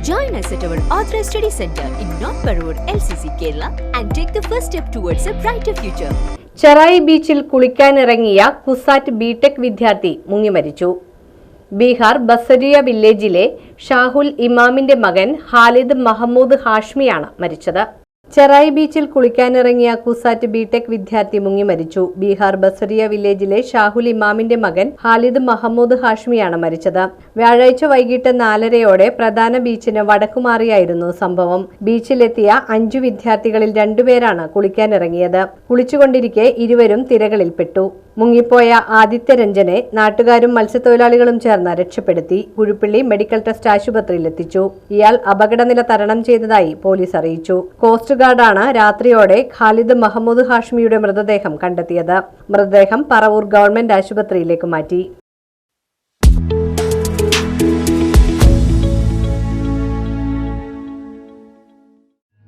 Join us at our Authorized Study Center in North Parur, LCC, Kerala, and take the first step towards a brighter future. Cherai ബീച്ചിൽ കുളിക്കാനിറങ്ങിയ CUSAT BTech വിദ്യാർത്ഥി മുങ്ങിമരിച്ചു ബീഹാർ ബസരിയ വില്ലേജിലെ ഷാഹുൽ ഇമാമിന്റെ മകൻ ഹാലിദ് മഹമ്മൂദ് ഹാഷ്മിയാണ് മരിച്ചത് ചെറായി ബീച്ചിൽ കുളിക്കാനിറങ്ങിയ CUSAT BTech വിദ്യാർത്ഥി മുങ്ങി മരിച്ചു. ബീഹാർ ബസറിയ വില്ലേജിലെ ഷാഹുൽ ഇമാമിന്റെ മകൻ ഹാലിദ് മഹമ്മൂദ് ഹാഷ്മിയാണ് മരിച്ചത്. വ്യാഴാഴ്ച വൈകിട്ട് നാലരയോടെ പ്രധാന ബീച്ചിന് വടക്കുമാറിയായിരുന്നു സംഭവം. ബീച്ചിലെത്തിയ അഞ്ചു വിദ്യാർത്ഥികളിൽ രണ്ടുപേരാണ് കുളിക്കാനിറങ്ങിയത്. കുളിച്ചുകൊണ്ടിരിക്കെ ഇരുവരും തിരകളിൽപ്പെട്ടു. മുങ്ങിപ്പോയ ആദിത്യ രഞ്ജനെ നാട്ടുകാരും മത്സ്യത്തൊഴിലാളികളും ചേർന്ന് രക്ഷപ്പെടുത്തി. കുഴുപ്പിള്ളി മെഡിക്കൽ ട്രസ്റ്റ് ആശുപത്രിയിൽ എത്തിച്ചു ഇയാൾ അപകടനില തരണം ചെയ്തതായി പോലീസ് അറിയിച്ചു. കോസ്റ്റ് ഗാർഡാണ് രാത്രിയോടെ ഖാലിദ് മഹമ്മൂദ് ഹാഷ്മിയുടെ മൃതദേഹം കണ്ടെത്തിയത്. മൃതദേഹം പറവൂർ ഗവൺമെന്റ് ആശുപത്രിയിലേക്ക് മാറ്റി.